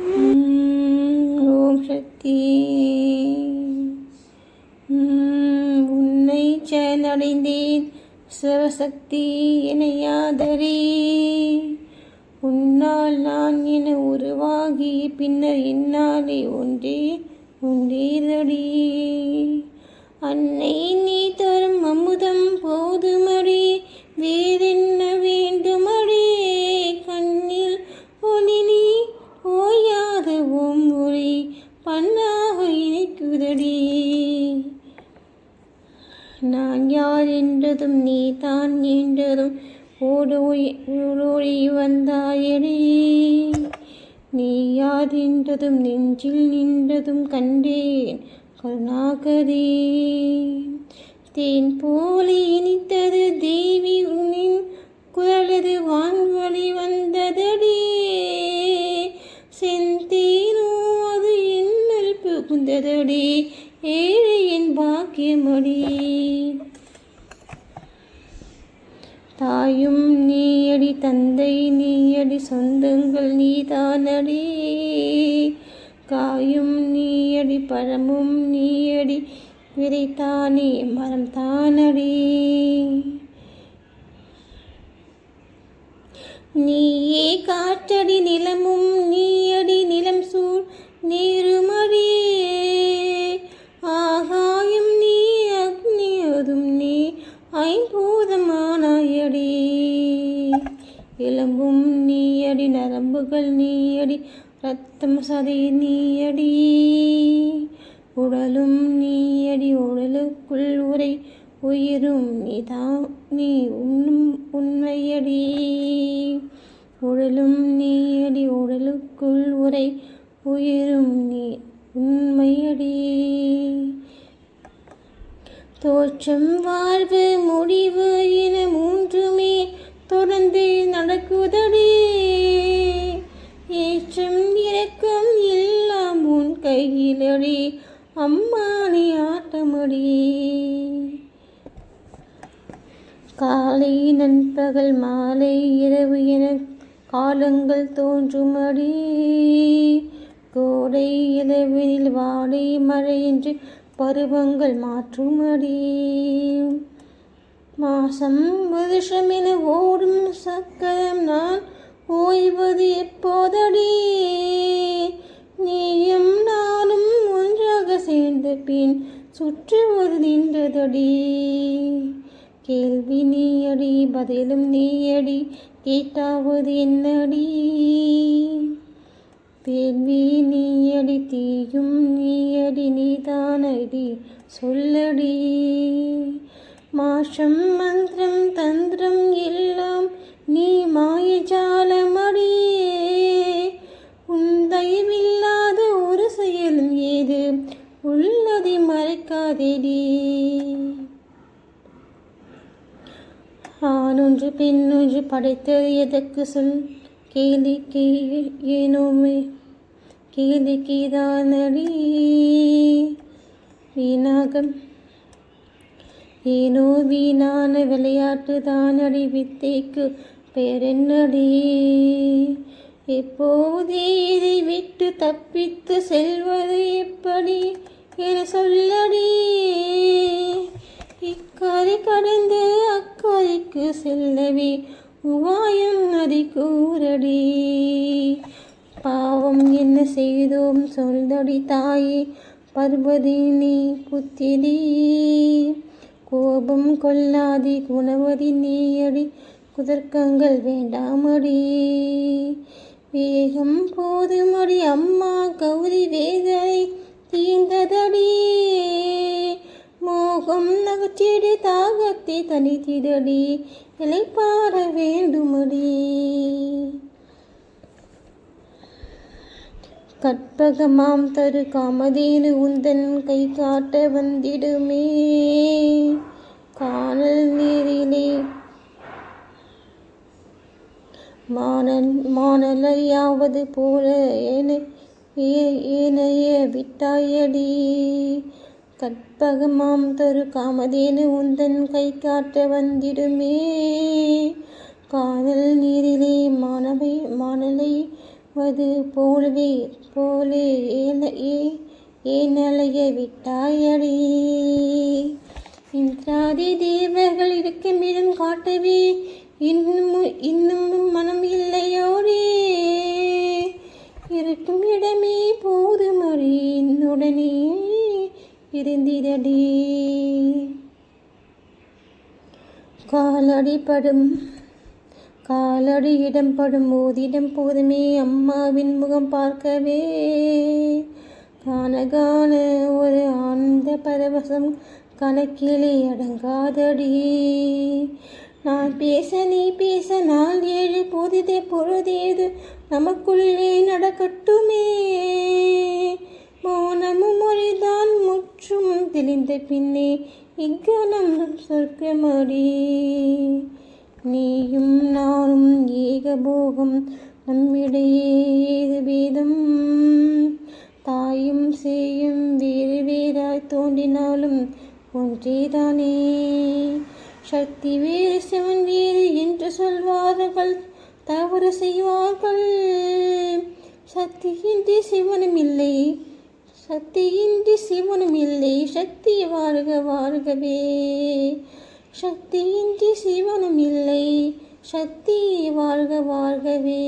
ஓம் சக்தி. உன்னை சரணடைந்தேன். சிவசக்தி இணையாதரே உன்னால் நான் என உருவாகி பின்னர் இன்னாலே ஒன்றே ஒன்றேதடி அன்னை நான் யார் என்றதும் நீ தான் என்றதும் ஓடோய் ஓடோடி வந்தாயடி. நீ யார் என்றதும் நெஞ்சில் நின்றதும் கண்டேன் கருணாகரே. தேன் போல இனித்தது தேவி உன்னின் குரலது வான்வழி வந்ததடே. செந்தேனோ அது என்னல் புகுந்ததடி. ஏழையின் பாக்கியமடி. சொந்தங்கள் நீதானடி. காயும் நீயடி பழமும் நீயடி விதைத்தானே மரம் தானடி நீயே காற்றடி நிலமும் நீயடி நிலம் சூழ் நீருமடி. ஆகாயம் நீ அக்னி அதும் நீ ஐம்பூதமானாயடி எலும்பும் நீயடி நரம்புகள் நீயடி ரத்தம் சதை நீயடி. உடலும் நீயடி உடலுக்குள் உரை உயிரும் நீதான் நீ உண்ணும் உண்மையடி. உடலும் நீயடி உடலுக்குள் உரை உயிரும் நீ உண்மையடி. தோற்றம் வாழ்வு முடிவு இன ஏற்றம் இறக்கம் எல்லாம் உன் கையிலடி. அம்மானி ஆட்டமடி. காலை நண்பகல் மாலை இரவு என காலங்கள் தோன்றுமடி. கோடை இளவெனில் வாடை மழை என்று பருவங்கள் மாற்றுமடி. மாசம் வருஷம் என ஓடும் சக்கரம் நான் ஓய்வது எப்போதடி? நீயும் நானும் ஒன்றாக சேர்ந்த பின் சுற்றுவது நின்றதடி. கேள்வி நீயடி பதிலும் நீயடி கேட்டாவது என்னடி? கேள்வி நீயடி தீயும் நீயடி நீதானடி சொல்லடி. மாஷம் மந்திரம் தந்திரம் எல்லாம் நீ மாயஜாலமடி உன் தயவில்லாத ஒரு செயலும் ஏது? உள்ளதை மறைக்காதேடி ஆணொன்று பெண்ணொன்று படைத்தது எதற்கு சொல்? கேலிக்கு ஏனோமே. கேலிக்குதானடி வீணாக ஏனோ வீணான விளையாட்டு தானடி வித்தைக்கு. பேரென்னடி? எப்போதே இதை விட்டு தப்பித்து செல்வது எப்படி என சொல்லடி. இக்கரை கடந்து அக்கரைக்கு செல்லவே உபாயம் நதி கூறடி. பாவம் என்ன செய்தோம் சொல்தடி தாயே பர்வதி நீ புத்திரி. கோபம் கொள்ளாதி குணவதி நீயடி. குதர்க்கங்கள் வேண்டாமடி. வேகம் போதுமடி அம்மா கௌரி வேதனை தீர்ந்ததடி. மோகம் நகச்சிடு தாகத்தை தனித்திடடி இலைப்பார வேண்டுமடி. கற்பகமாம் தரு காமதேனு உந்தன் கை காட்ட வந்திடுமே. காணல் நீரிலே மானன் மானலையாவது போல ஏன ஏனைய விட்டாயடி. கற்பகமாம் தரு காமதேனு உந்தன் கை காட்ட வந்திடுமே. காதல் நீரிலே மாணவை மானலை வது போலவே போலே ஏன ஏனலைய விட்டாயடி. இந்திராதி தேவர்கள் இருக்குமிடம் காட்டவே இன்னும் இன்னும் மனம் இல்லையோரே இருக்கும் இடமே போதுமடி என்னுடனே இருந்திடடி. காலடிப்படும் காலடி இடம்படும் போதிடம் போதுமே அம்மாவின் முகம் பார்க்கவே. காண காண ஒரு ஆனந்த பரவசம் கணக்கிலே அடங்காதடி. நான் பேச நீ பேச நாள் ஏழு பொழுதே பொழுதேது நமக்குள்ளே நடக்கட்டுமே. மௌனமும் மொழிதான் முற்றும் தெளிந்த பின்னே இக்கணம் சொர்க்கமடி நீயும் நானும் ஏகபோகம் நம்மிடையே ஏது வேதம்? தாயும் செய்யும் வேறு வேறாய் தோன்றினாலும் ஒன்றேதானே சக்தி வேறு சிவன் வேறு என்று சொல்வார்கள் தவறு செய்வார்கள். சக்தியின்றி சிவனும் இல்லை சக்தியின்றி சிவனும் இல்லை சக்தி வாழ்க வாழ்கவே. சக்தியின்றி சிவனும் இல்லை சக்தி வாழ்க வாழ்கவே.